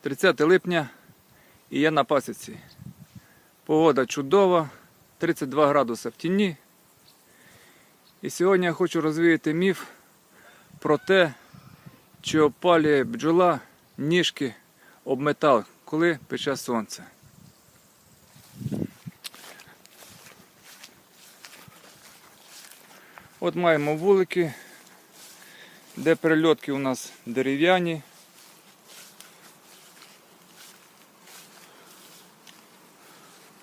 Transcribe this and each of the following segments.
30 липня і я на пасіці. Погода чудова, 32 градуси в тіні. І сьогодні я хочу розвіяти міф про те, чи опалює бджола ніжки об метал, коли пече сонце. От маємо вулики, де прильотки у нас дерев'яні.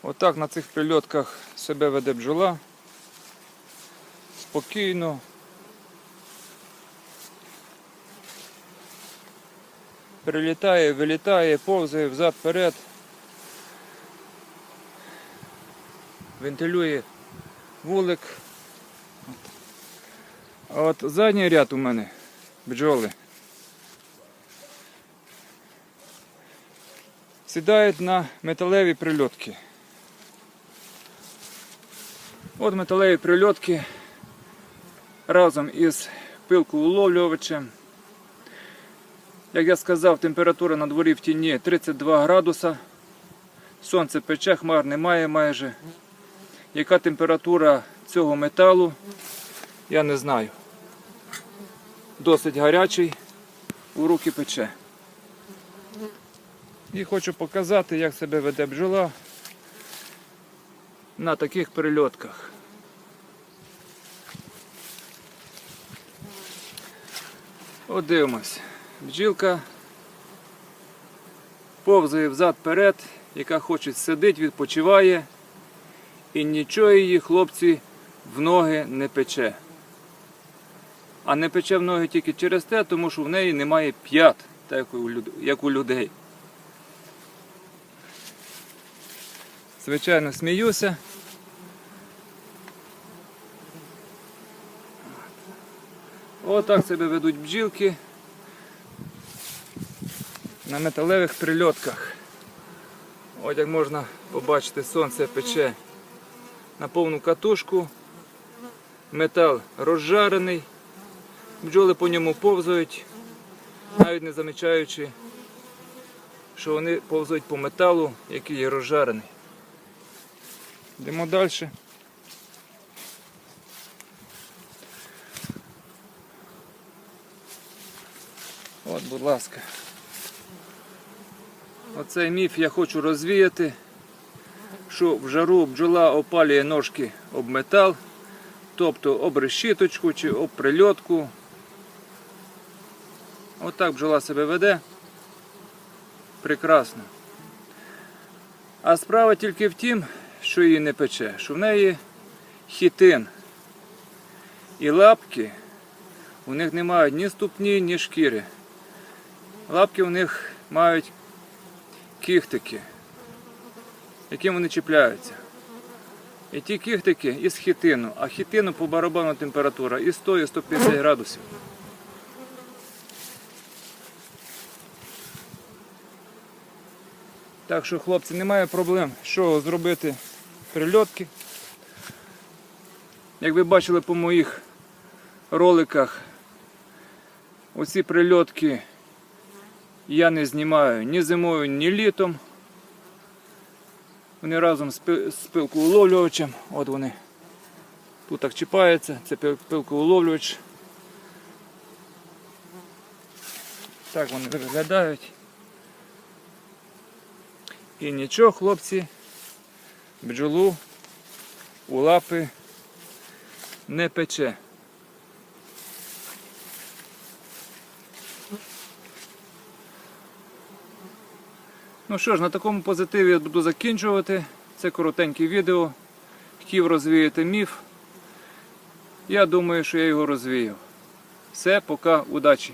Отак на цих прильотках себе веде бджола. Спокійно. Прилітає, вилітає, повзає взад-перед. Вентилює вулик. А от задній ряд у мене бджоли. Сідають на металеві прильотки. От металеві прильотки разом із пилкоуловлювачем. Як я сказав, температура на дворі в тіні 32 градуса. Сонце пече, хмар немає майже. Яка температура цього металу, я не знаю. Досить гарячий, у руки пече. І хочу показати, як себе веде бджола на таких прильотках. От дивимось. Бджілка повзає взад-перед, яка хоче сидить, відпочиває, і нічого її хлопці в ноги не пече. А не пече в ноги тільки через те, тому що в неї немає п'ят, так як у людей. Звичайно, сміюся. Отак себе ведуть бджілки на металевих прильотках. От як можна побачити, сонце пече на повну катушку. Метал розжарений. Бджоли по ньому повзають, навіть не замічаючи, що вони повзають по металу, який є розжарений. Йдемо далі. От, будь ласка. Оцей міф я хочу розвіяти, що в жару бджола опалює ножки об метал, тобто об решіточку чи об прильотку. Отак бджола себе веде. Прекрасно. А справа тільки в тім, що її не пече, що в неї хітин. І лапки у них не мають ні ступні, ні шкіри. Лапки у них мають кіхтики, яким вони чіпляються. І ті кіхтики із хітину, а хітину по барабану температура і 100, і 150 градусів. Так що, хлопці, немає проблем, що зробити прильотки. Як ви бачили по моїх роликах, оці прильотки я не знімаю ні зимою, ні літом. Вони разом з пи- з пилкоуловлювачем, от вони тут так чіпаються, це пил- пилкоуловлювач. Так вони виглядають. І нічого, хлопці, бджолу у лапи не пече. Ну що ж, на такому позитиві я буду закінчувати. Це коротеньке відео. Хотів розвіяти міф. Я думаю, що я його розвіяв. Все, пока, удачі!